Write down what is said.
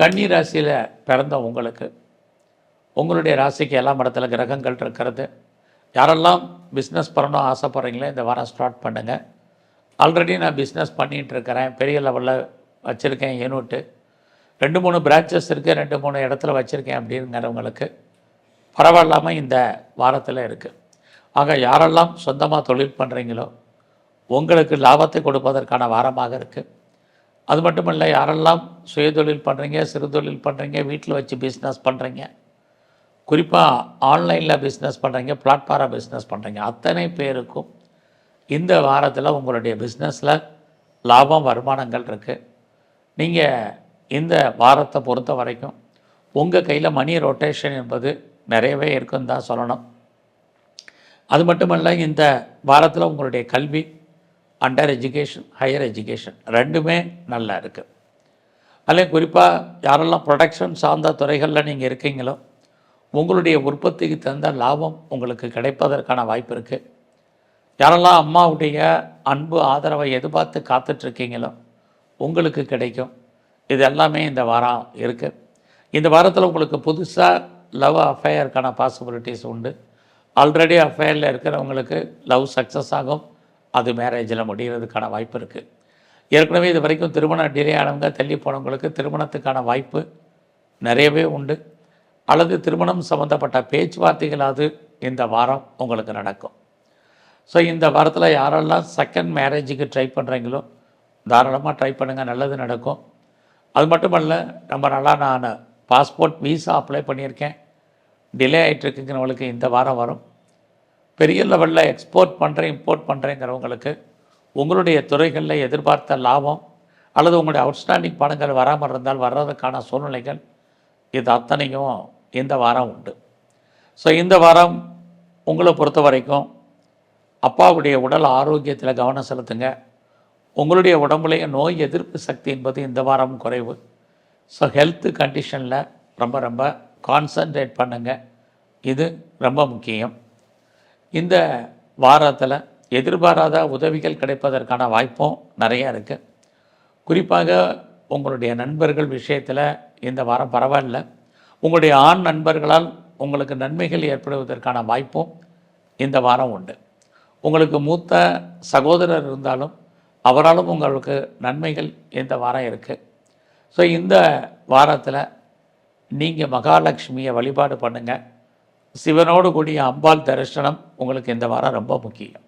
கன்னி ராசியில் பிறந்த உங்களுக்கு உங்களுடைய ராசிக்கு எல்லா இடத்துல கிரகங்கள் இருக்கிறது. யாரெல்லாம் பிஸ்னஸ் பண்ணணும் ஆசைப்பட்றீங்களோ இந்த வாரம் ஸ்டார்ட் பண்ணுங்கள் ஆல்ரெடி நான் பிஸ்னஸ் பண்ணிகிட்டு இருக்கிறேன். பெரிய லெவலில் வச்சுருக்கேன் யூனிட்டு ரெண்டு மூணு பிரான்ச்சஸ் இருக்குது ரெண்டு மூணு இடத்துல வச்சுருக்கேன் அப்படிங்கிறவங்களுக்கு பரவாயில்லாமல் இந்த வாரத்தில் இருக்குது ஆக யாரெல்லாம் சொந்தமாக தொழில் பண்ணுறீங்களோ உங்களுக்கு லாபத்தை கொடுப்பதற்கான வாரமாக இருக்குது அது மட்டும் இல்லை யாரெல்லாம் சுயதொழில் பண்ணுறீங்க சிறு தொழில் பண்ணுறீங்க வீட்டில் வச்சு பிஸ்னஸ் பண்ணுறீங்க குறிப்பாக ஆன்லைனில் பிஸ்னஸ் பண்ணுறீங்க பிளாட்ஃபாராக பிஸ்னஸ் பண்ணுறீங்க அத்தனை பேருக்கும் இந்த வாரத்தில் உங்களுடைய பிஸ்னஸில் லாபம் வருமானங்கள் இருக்குது நீங்கள் இந்த வாரத்தை பொறுத்த வரைக்கும் உங்கள் கையில் மணி ரொட்டேஷன் என்பது நிறையவே இருக்குன்னு தான் சொல்லணும். அது மட்டுமல்ல இந்த வாரத்தில் உங்களுடைய கல்வி அண்டர் எஜுகேஷன் ஹையர் எஜுகேஷன் ரெண்டுமே நல்லா இருக்குது அதில் குறிப்பாக யாரெல்லாம் ப்ரொடக்ஷன் சார்ந்த துறைகளில் நீங்கள் இருக்கீங்களோ உங்களுடைய உற்பத்திக்கு தகுந்த லாபம் உங்களுக்கு கிடைப்பதற்கான வாய்ப்பு இருக்குது யாரெல்லாம் அம்மாவுடைய அன்பு ஆதரவை எதிர்பார்த்து காத்துட்ருக்கீங்களோ உங்களுக்கு கிடைக்கும். இது எல்லாமே இந்த வாரம் இருக்குது இந்த வாரத்தில் உங்களுக்கு புதுசாக லவ் அஃபேயருக்கான பாசிபிலிட்டிஸ் உண்டு. ஆல்ரெடி அஃபேரில் இருக்கிறவங்களுக்கு லவ் சக்ஸஸ் ஆகும். அது மேரேஜில் முடிகிறதுக்கான வாய்ப்பு இருக்குது ஏற்கனவே இது வரைக்கும் திருமணம் டிலே ஆனவங்க தள்ளி போனவங்களுக்கு திருமணத்துக்கான வாய்ப்பு நிறையவே உண்டு. அல்லது திருமணம் சம்மந்தப்பட்ட பேச்சுவார்த்தைகளாவது இந்த வாரம் உங்களுக்கு நடக்கும். ஸோ இந்த வாரத்தில் யாரெல்லாம் செகண்ட் மேரேஜுக்கு ட்ரை பண்ணுறீங்களோ தாராளமாக ட்ரை பண்ணுங்கள் நல்லது நடக்கும். அது மட்டுமல்ல ரொம்ப நல்லா நான் பாஸ்போர்ட் வீசா அப்ளை பண்ணியிருக்கேன். டிலே ஆகிட்டுருக்குங்கிறவங்களுக்கு இந்த வாரம் வரும். பெரிய லெவலில் எக்ஸ்போர்ட் பண்ணுறேன் இம்போர்ட் பண்ணுறேங்கிறவங்களுக்கு உங்களுடைய துறைகளில் எதிர்பார்த்த லாபம் அல்லது உங்களுடைய அவுட்ஸ்டாண்டிங் பணங்கள் வராமல் இருந்தால் வர்றதுக்கான சூழ்நிலைகள் இது அத்தனையும் இந்த வாரம் உண்டு. ஸோ இந்த வாரம் உங்களை பொறுத்த வரைக்கும் அப்பாவுடைய உடல் ஆரோக்கியத்தில் கவனம் செலுத்துங்க. உங்களுடைய உடம்புலைய நோய் எதிர்ப்பு சக்தி என்பது இந்த வாரம் குறைவு. ஸோ ஹெல்த்து கண்டிஷனில் ரொம்ப ரொம்ப கான்சன்ட்ரேட் பண்ணுங்கள் இது ரொம்ப முக்கியம். இந்த வாரத்தில் எதிர்பாராத உதவிகள் கிடைப்பதற்கான வாய்ப்பும் நிறையா இருக்குது குறிப்பாக உங்களுடைய நண்பர்கள் விஷயத்தில் இந்த வாரம் பரவாயில்ல. உங்களுடைய ஆண் நண்பர்களால் உங்களுக்கு நன்மைகள் ஏற்படுவதற்கான வாய்ப்பும் இந்த வாரம் உண்டு. உங்களுக்கு மூத்த சகோதரர் இருந்தாலும் அவராலும் உங்களுக்கு நன்மைகள் இந்த வாரம் இருக்குது ஸோ இந்த வாரத்தில் நீங்கள் மகாலட்சுமியை வழிபாடு பண்ணுங்கள் சிவனோடு கூடிய அம்பாள் தரிசனம் உங்களுக்கு இந்த வாரம் ரொம்ப முக்கியம்.